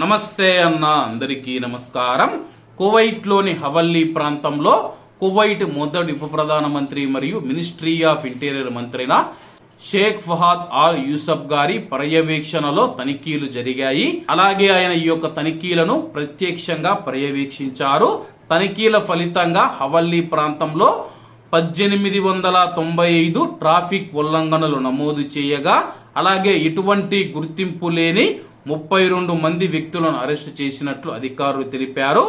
నమస్తే అన్న అందరికీ నమస్కారం. కువైట్లోని హవల్లీ ప్రాంతంలో కువైట్ మొదటి ఉప ప్రధానమంత్రి మరియు మినిస్ట్రీ ఆఫ్ ఇంటీరియర్ మంత్రిన షేక్ ఫహాద్ ఆల్ యూసఫ్ గారి పర్యవేక్షణలో తనిఖీలు జరిగాయి. అలాగే ఆయన ఈ యొక్క తనిఖీలను ప్రత్యక్షంగా పర్యవేక్షించారు. తనిఖీల ఫలితంగా హవల్లీ ప్రాంతంలో పద్దెనిమిది వందల తొంభై ఐదు ట్రాఫిక్ ఉల్లంఘనలు నమోదు చేయగా అలాగే ఇటువంటి గుర్తింపు లేని ముప్పై రెండు మంది వ్యక్తులను అరెస్టు చేసినట్లు అధికారులు తెలిపారు.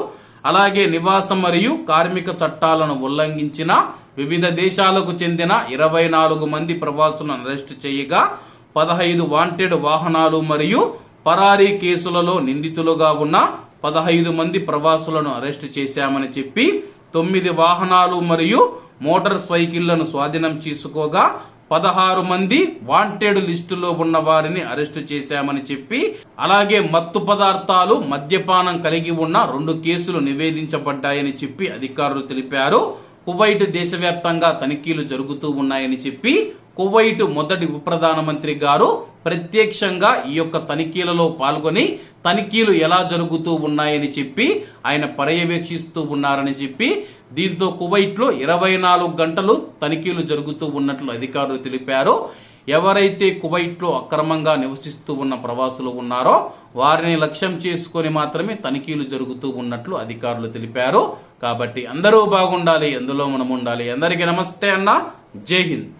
అలాగే నివాసం మరియు కార్మిక చట్టాలను ఉల్లంఘించిన వివిధ దేశాలకు చెందిన ఇరవై నాలుగు మంది ప్రవాసులను అరెస్టు చేయగా పదహైదు వాంటెడ్ వాహనాలు మరియు పరారీ కేసులలో నిందితులుగా ఉన్న పదహైదు మంది ప్రవాసులను అరెస్టు చేశామని చెప్పి తొమ్మిది వాహనాలు మరియు మోటార్ సైకిళ్ళను స్వాధీనం చేసుకోగా పదహారు మంది వాంటెడ్ లిస్టులో ఉన్న వారిని అరెస్టు చేశామని చెప్పి అలాగే మత్తు పదార్థాలు మద్యపానం కలిగి ఉన్న రెండు కేసులు నివేదించబడ్డాయని చెప్పి అధికారులు తెలిపారు. కువైట్ దేశవ్యాప్తంగా తనిఖీలు జరుగుతూ ఉన్నాయని చెప్పి కువైట్ మొదటి ఉప ప్రధానమంత్రి గారు ప్రత్యక్షంగా ఈ యొక్క తనిఖీలలో పాల్గొని తనిఖీలు ఎలా జరుగుతూ ఉన్నాయని చెప్పి ఆయన పర్యవేక్షిస్తూ ఉన్నారని చెప్పి దీంతో కువైట్లో ఇరవై నాలుగు గంటలు తనిఖీలు జరుగుతూ ఉన్నట్లు అధికారులు తెలిపారు. ఎవరైతే కువైట్లో అక్రమంగా నివసిస్తూ ఉన్న ప్రవాసులు ఉన్నారో వారిని లక్ష్యం చేసుకొని మాత్రమే తనిఖీలు జరుగుతూ ఉన్నట్లు అధికారులు తెలిపారు. కాబట్టి అందరూ బాగుండాలి ఎందులో మనం ఉండాలి. అందరికీ నమస్తే అన్న. జై హింద్.